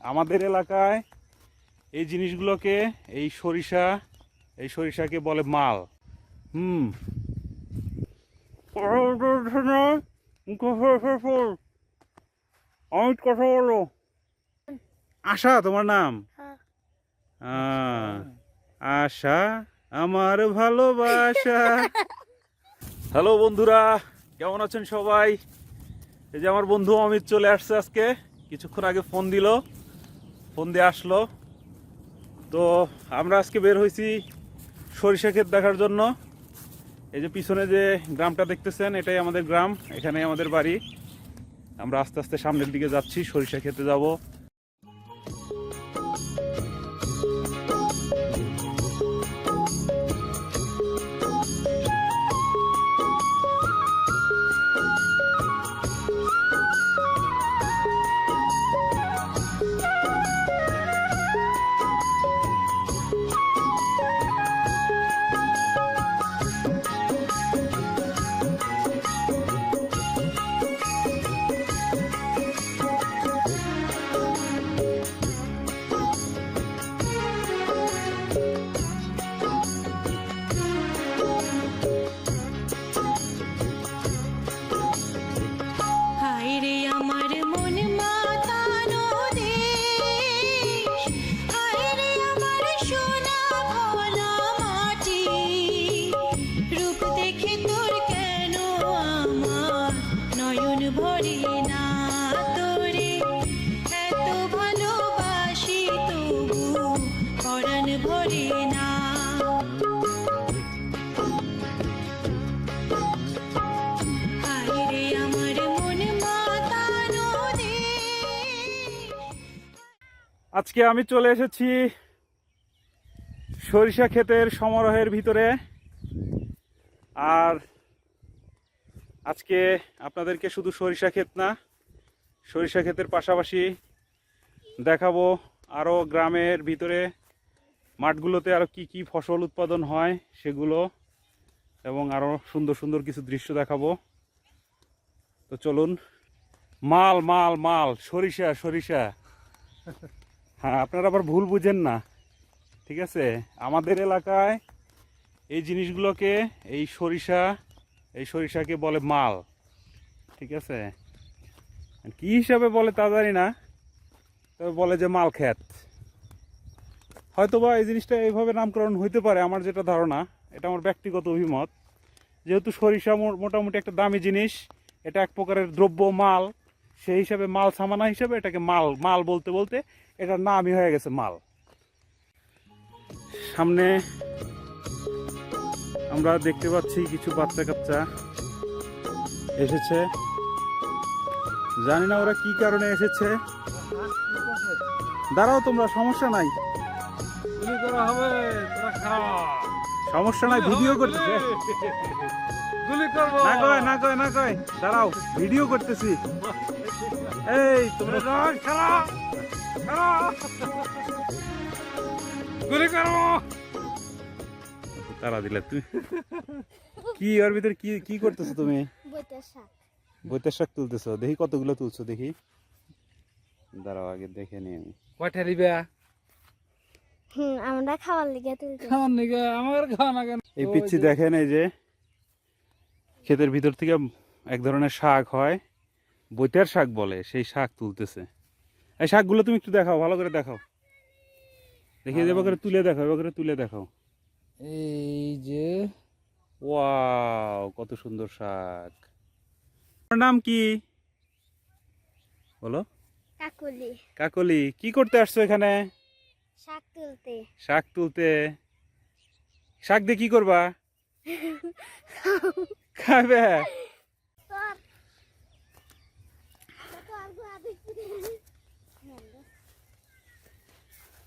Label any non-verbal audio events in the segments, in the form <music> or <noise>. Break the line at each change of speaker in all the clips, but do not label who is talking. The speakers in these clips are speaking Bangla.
আমাদের এলাকায় এই জিনিসগুলোকে এই সরিষা এই সরিষাকে বলে মাল। হুম। অমিত কথা বলো। আশা তোমার নাম?
হ্যাঁ।
আশা আমার ভালোবাসা। হ্যালো বন্ধুরা কেমন আছেন সবাই? এই যে আমার বন্ধু অমিত চলে আসছে আজকে। কিছুক্ষণ আগে ফোন দিল। দিয়ে আসলো। তো আমরা আজকে বের হয়েছি সরিষা ক্ষেত দেখার জন্য। এই যে পিছনে যে গ্রামটা দেখতেছেন, এটাই আমাদের গ্রাম এখানে আমাদের বাড়ি। আমরা আস্তে আস্তে সামনের দিকে যাচ্ছি, সরিষা ক্ষেতে যাব। আজকে আমি চলে এসেছি সরিষা ক্ষেতের সমারোহের ভিতরে। আর আজকে আপনাদেরকে শুধু সরিষা ক্ষেত না, সরিষা ক্ষেতের পাশাপাশি দেখাবো আরও গ্রামের ভিতরে মাঠগুলোতে আরও কি কি ফসল উৎপাদন হয় সেগুলো এবং আরও সুন্দর সুন্দর কিছু দৃশ্য দেখাবো। তো চলুন, মাল মাল মাল, সরিষা সরিষা। হ্যাঁ আপনারা আবার ভুল বুঝেন না। ঠিক আছে? আমাদের এলাকায় এই জিনিসগুলোকে, এই সরিষা, এই সরিষাকে বলে মাল। ঠিক আছে? কি হিসাবে বলে তা জানি না, তবে বলে যে মাল খ্যাত হয়তোবা এই জিনিসটা এইভাবে নামকরণ হইতে পারে, আমার যেটা ধারণা, এটা আমার ব্যক্তিগত অভিমত। যেহেতু সরিষা মোটামুটি একটা দামি জিনিস, এটা এক প্রকারের দ্রব্য মাল সেই হিসাবে মাল সামানা হিসাবে এটাকে মাল মাল বলতে বলতে এটার নামই হয়ে গেছে মাল। সামনে আমরা দেখতে পাচ্ছি কিছু বাচ্চা কাচ্চা এসেছে। জানি না ওরা কি কারণে এসেছে। দাঁড়াও তোমরা সমস্যা নাই। সমস্যা নাই ভিডিও করতেছে। না কয় না কয় না কয়। দাঁড়াও ভিডিও করতেছি। এই তোমরা
খারাপ খারাপ গুলি করব
তারা দিলে তুমি। কি ওর ভিতরে কি কি করতেছো তুমি?
বইটার শাক।
তুলতেছো। দেখি কতগুলো তুলছো দেখি। দাঁড়াও আগে দেখে নি আমি।
কয়টা
হুম আমরা খাওয়ার লিগে তুলতে
খাওয়ার নিগে আমার খাওয়া না। কেন
এই পিচ্ছি দেখেন এই যে ক্ষেতের ভিতর থেকে এক ধরনের শাক হয়। বইটার শাক বলে সেই শাক তুলতেছে। এই শাকগুলো তুমি একটু দেখাও ভালো করে দেখাও। দেখি এবার করে তুলে দেখাও এবার করে তুলে দেখাও।
এই যে
ওয়াও কত সুন্দর শাক। তোমার নাম কি? বলো।
কাকুলি।
কাকলি কি করতে আসছো এখানে?
শাক তুলতে।
শাক তুলতে। শাক দিয়ে কি করবা? <laughs> খাবে?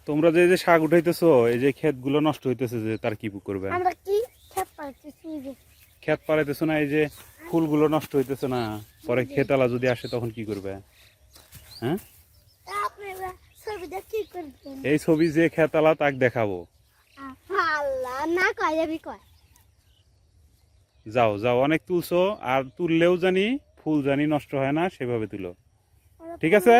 তোমরা যে যে শাক উঠাইতেছো এই যে ক্ষেতগুলো নষ্ট হইতেছে যে তার কি করবে?
আমরা কি পারতেছি যে?
ক্ষেত পালাইতেছো না এই যে ফুলগুলো নষ্ট হইতেছে না পরে খেতালা যদি আসে তখন কি করবে? হ্যাঁ? এই ছবি যে খেতালা তাক দেখাবো। যাও যাও অনেক তুলছো আর তুললেও জানি ফুল জানি নষ্ট হয় না সেভাবে তুলো। ঠিক আছে?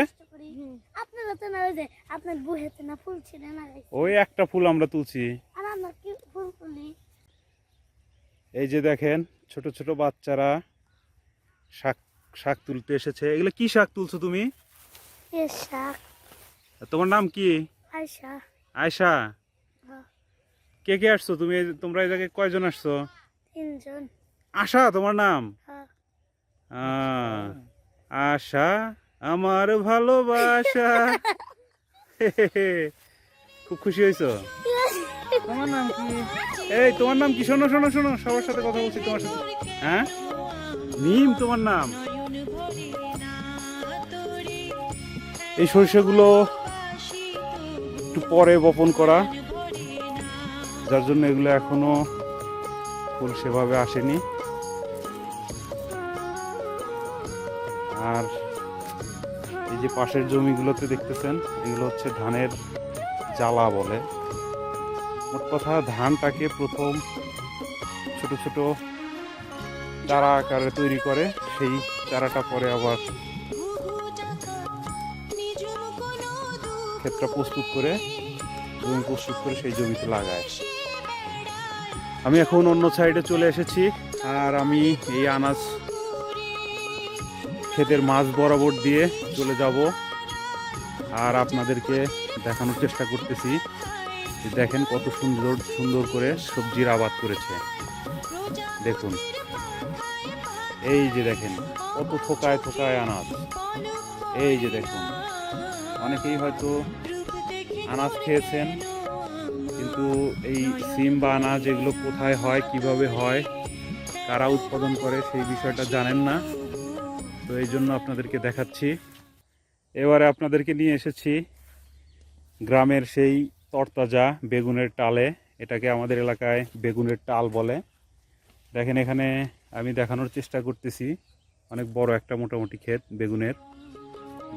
আপনারা তো না ওই যে আপনার বুহেতে না ফুল ছিঁড়ে না
ওই একটা ফুল আমরা তুলছি।
আর আমরা কি ফুল তুলি?
এই যে দেখেন ছোট ছোট বাচ্চারা শাক শাক তুলতে এসেছে। এগুলো কি শাক তুলছো তুমি?
শাক।
তোমার নাম কি? আয়শা।
হ্যাঁ।
কে কে আসছো তুমি? তোমরা এই জায়গায় কয়জন আসছো?
তিনজন।
আশা তোমার নাম?
হ্যাঁ।
আশা। আমার ভালোবাসা। খুব খুশি হয়েছো?
তোমার নাম কি?
এই তোমার নাম কি? শোনো শোনো শোনো সবার সাথে কথা বলছি তোমার সাথে। হ্যাঁ? নিম তোমার নাম? এই সরিষাগুলো একটু পরে বপন করা। যার জন্য এগুলো এখনও ফুল সেভাবে আসেনি। আর যে পাশের জমিগুলোতে দেখতেছেন, এগুলো হচ্ছে ধানের জ্বালা বলে। মোট কথা ধানটাকে প্রথম ছোট ছোট চারা আকারে তৈরি করে, সেই চারাটা পরে আবার ক্ষেতটা প্রস্তুত করে, জমি প্রস্তুত করে সেই জমিতে লাগায়। আমি এখন অন্য সাইডে চলে এসেছি, আর আমি এই আনাজ ক্ষেতের মাছ বরাবর দিয়ে চলে যাব। আর আপনাদেরকে দেখানোর চেষ্টা করতেছি। দেখেন কত সুন্দর সুন্দর করে সবজির আবাদ করেছে। দেখুন। এই যে দেখেন, কত থোকায় থোকায় আনাজ। এই যে দেখুন। অনেকেই হয়তো আনাজ খেয়েছেন, কিন্তু এই সিম বা আনাজ এগুলো কোথায় হয়, কীভাবে হয়, কারা উৎপাদন করে, সেই বিষয়টা জানেন না। তো এই জন্য আপনাদেরকে দেখাচ্ছি। এবারে আপনাদেরকে নিয়ে এসেছি গ্রামের সেই তরতাজা বেগুনের টালে, এটাকে আমাদের এলাকায় বেগুনের টাল বলে। দেখেন এখানে আমি দেখানোর চেষ্টা করতেছি, অনেক বড় একটা মোটামুটি ক্ষেত বেগুনের।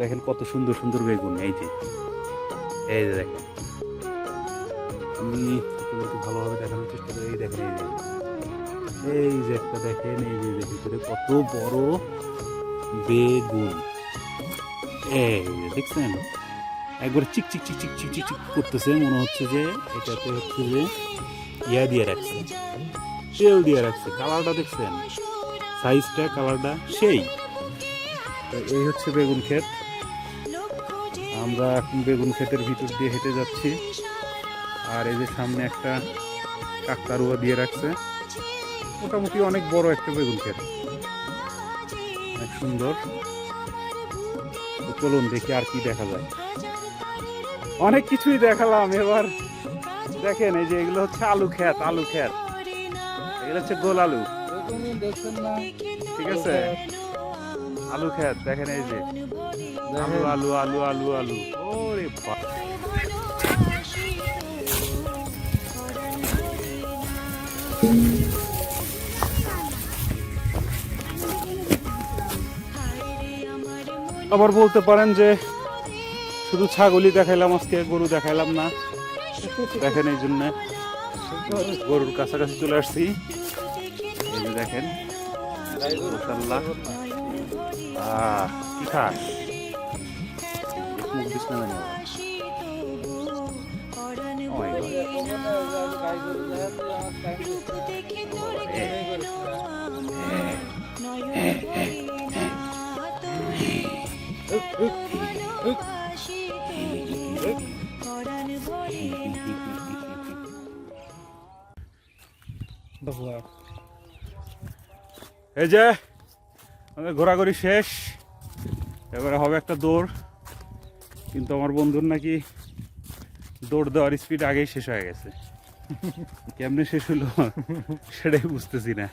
দেখেন কত সুন্দর সুন্দর বেগুন, এই যে। এই যে দেখেন। আমি ভালোভাবে দেখানোর চেষ্টা করি, এই দেখেন, এই যে। একটা দেখেন, এই যে যে ভিতরে কত বড় বেগুন। এই দেখছেন, একবার চিক চিক চিক চিক চিক চিক চিক করতেছে, মনে হচ্ছে যে এটাতে হচ্ছে যে ইয়া দিয়ে রাখছে, তেল দিয়ে রাখছে, কালারটা দেখছেন? সাইজটা, কালারটা সেই। এই হচ্ছে বেগুন ক্ষেত। আমরা এখন বেগুন ক্ষেতের ভিতর দিয়ে হেঁটে যাচ্ছি। আর এই যে সামনে একটা কাকতারুয়া দিয়ে রাখছে। মোটামুটি অনেক বড় একটা বেগুন ক্ষেত। অনেক সুন্দর। চলুন দেখি আর কি দেখা যায়। অনেক কিছুই দেখালাম এবার। দেখেন, এই যে এগুলো হচ্ছে আলু ক্ষেত আলু ক্ষেত। এগুলো হচ্ছে গোল আলু। ঠিক আছে? আলু ক্ষেত, দেখেন এই যে। আলু আলু আলু আলু আলু। ওরে বাপ। আবার বলতে পারেন যে শুধু ছাগলই দেখাইলাম, আজকে গরু দেখাইলাম না দেখেন এই জন্য গরুর কাছাকাছি চলে আসছি দেখেন। Oh my God. এই যে, আমাদের ঘোরাঘুরি শেষ। এবারে হবে একটা দৌড়। কিন্তু আমার বন্ধুর নাকি দৌড় দেওয়ার স্পিড আগেই শেষ হয়ে গেছে। কেমনে শেষ হলো, সেটাই বুঝতেছি না।